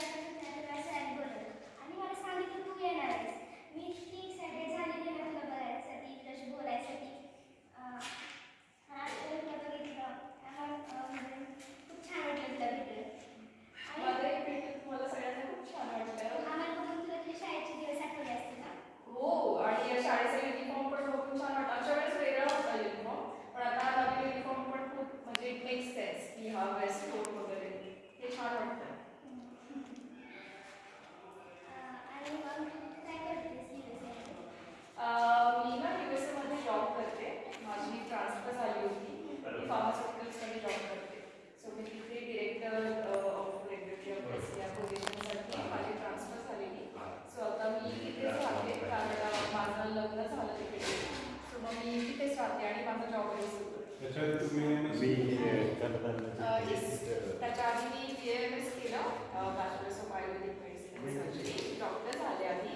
तुला आणि मला सांगितलं तू येणार आहेस. मी इतकी एक्सायटेड झालेली ना तुला बघायसाठी तुझ्याशी बोलायसाठी अं, आणि आज तुला बघितलं आम्हाला अं, म्हणजे खूप छान वाटलं तुला भेटलं आणि मलाही भेटून मला सगळ्यांना खूप छान वाटलं आम्हाला बघून तुला तुझ्या शाळेचे दिवस आठवले असतील ना हो आणि या शाळेचा युनिफॉर्म पण बघून छान वाटतं आमच्या वेळेस वेगळा होता युनिफॉर्म पण आता नवीन युनिफॉर्म पण खूप म्हणजे इट मेक्स सेन्स की हा वेस्ट कोट वगैरे हे छान वाटतं अं, आणि मग तू काय करतेस USA? अह, मी ना यू एस एमध्ये जॉब करते माझी ट्रान्सफर झाली होती मी फार्मास्युटिकल्समध्ये जॉब करते सो मी तिथे डिरेक्टर ऑफ रेग्युलेटरी अफेअर्स या पोझिशनसाठी माझी ट्रान्सफर झालेली सो आता मी तिथेच राहते कारण अह, माझं लग्न झालं तिकडे सो मग राहते आणि माझा जॉब. त्याच्यात तुम्ही. त्याच्या आधी मी बी एम एस केलं. Bachelors of Ayurvedic medicine surgery doctor झाले आधी.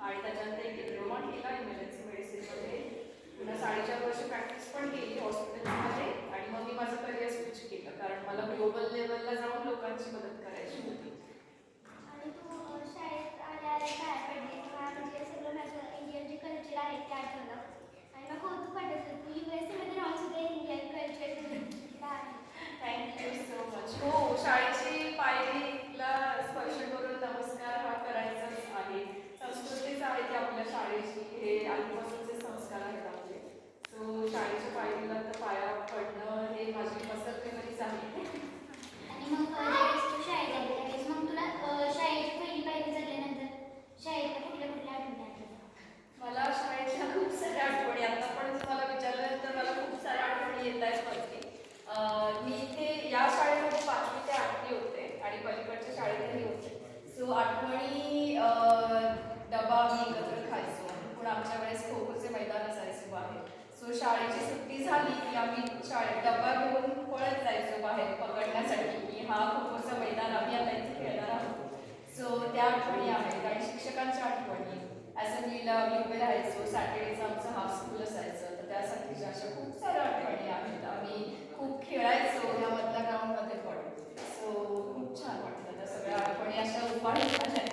आणि त्याच्यानंतर एक डिप्लोमा केला इमर्जन्सी मेडिसिनमध्ये पुन्हा साडेचार वर्ष प्रॅक्टिस पण केली हॉस्पिटलमध्ये आणि मग मी माझं करिअर स्विच केलं. कारण मला ग्लोबल लेवलला जाऊन लोकांची मदत करायची होती आणि तू अ, शाळेत आल्या आल्या काय पडली किंवा म्हणजे सगळं माझं इंडियन जे कल्चर आहे ते आठवलं आणि मग कौतुक वाटत तू यू एसमध्ये राहून सुद्धा इंडियन कल्चर आहे थँक्यू सो मच हो शाळेची पायरीला स्पर्श करून नमस्कार हा करायचाच आहे संस्कृतीच आहे ती आपल्या शाळेची हे आधीपासूनचे संस्कार आहेत आपले सो शाळेच्या पायरीला तर पाया पडणं हे माझी मसल मेमरीज आहे आणि मग अ, ज्यावेळेस तू शाळेत आली त्यावेळेस मग तुला अ, शाळेची पहिली पायरी झाल्यानंतर शाळेतल्या कुठल्या कुठल्या आठवणी आठवतात मला शाळेच्या खूप साऱ्या आठवणी आता पण जर मला विचारलं तर मला खूप साऱ्या आठवणी येत आहेत वरती अं, मी इथे या शाळेमध्ये पाचवी ते आठवी होते आणि पलीकडच्या शाळेतही होते सो आठवणी अं, डबा मी एकत्र खायचो पण आमच्या वेळेस खो खोचे मैदान असायचे बाहेर सो शाळेची सुट्टी झाली की आम्ही शाळेत डबा घेऊन पळत जायचो बाहेर पकडण्यासाठी की हा खोखोचं मैदान आम्ही आता इथे खेळणार आहोत. सो त्या आठवणी आहेत आणि शिक्षकांच्या आठवणी. असेंब्लीला आम्ही उभे राहायचो. सॅटर्डेचं आमचं हाफ स्कूल असायचं. तर त्यासाठीच्या अशा खूप साऱ्या आठवणी आहेत आम्ही खूप खेळायचो या मधल्या ग्राउंडमध्ये पण सो खूप छान वाटलं त्या सगळ्या आठवणी अशा उभारी झाल्या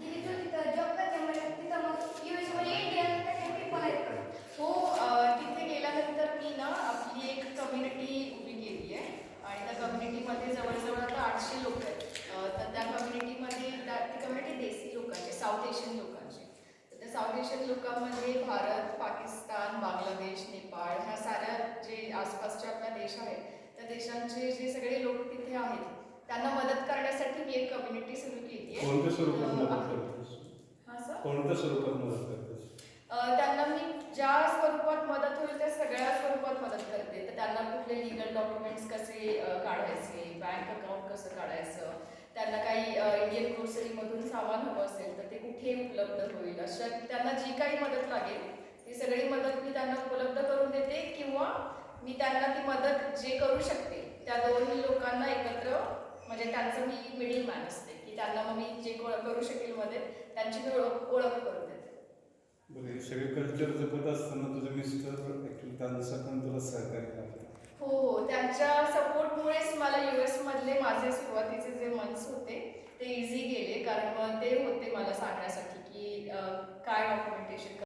दीदी तू तिथं जॉब करते म्हणजे तिथं मग यू एसमध्ये इंडियन people आहेत का? हो अं, तिथे गेल्यानंतर मी ना आपली एक कम्युनिटी उभी केली आहे आणि त्या कम्युनिटीमध्ये जवळजवळ आता आठशे लोक आहेत अं, तर त्या कम्युनिटीमध्ये त्या ती कम्युनिटी देसी लोकांची साऊथ एशियन लोकांची तर त्या लोकांमध्ये भारत पाकिस्तान बांगलादेश नेपाळ ह्या साऱ्या जे आसपासचे आपल्या देश आहेत त्या देशांचे जे सगळे लोक तिथे आहेत त्यांना मदत करण्यासाठी मी एक कम्युनिटी सुरू केली आहे कोणत्या स्वरूपात मदत अं, करतेस? हां सर कोणत्या स्वरूपात मदत करतेस? अ, त्यांना मी ज्या स्वरूपात मदत होईल त्या सगळ्या स्वरूपात मदत करते. तर त्यांना कुठले लिगल डॉक्युमेंट्स कसे काढायचे बँक अकाउंट कसं काढायचं त्यांना काही अ, इंडियन ग्रोसरीमधून सामान हवं असेल तर ते कुठे उपलब्ध होईल? अशा त्यांना जी काही मदत लागेल ती सगळी मदत मी त्यांना उपलब्ध करून देते किंवा मी त्यांना ती मदत जे करू शकते त्या दोन लोकांना एकत्र म्हणजे त्यांचं मी मिडिल मॅन असते की त्यांना मग मी जे करू शकेल मदत त्यांची मी ओळख ओळख करून देते. हे सगळे कल्चर जपत असताना तुझे मिस्टर ॲक्च्युली त्यांचा पण तुला सहकार्य लागतं हो हो त्यांच्या सपोर्टमुळेच मला यू एस मधले माझे सुरुवातीचे जे मंथ्स होते कारण मग ते होते मला सांगण्यासाठी की काय डॉक्युमेंटेशन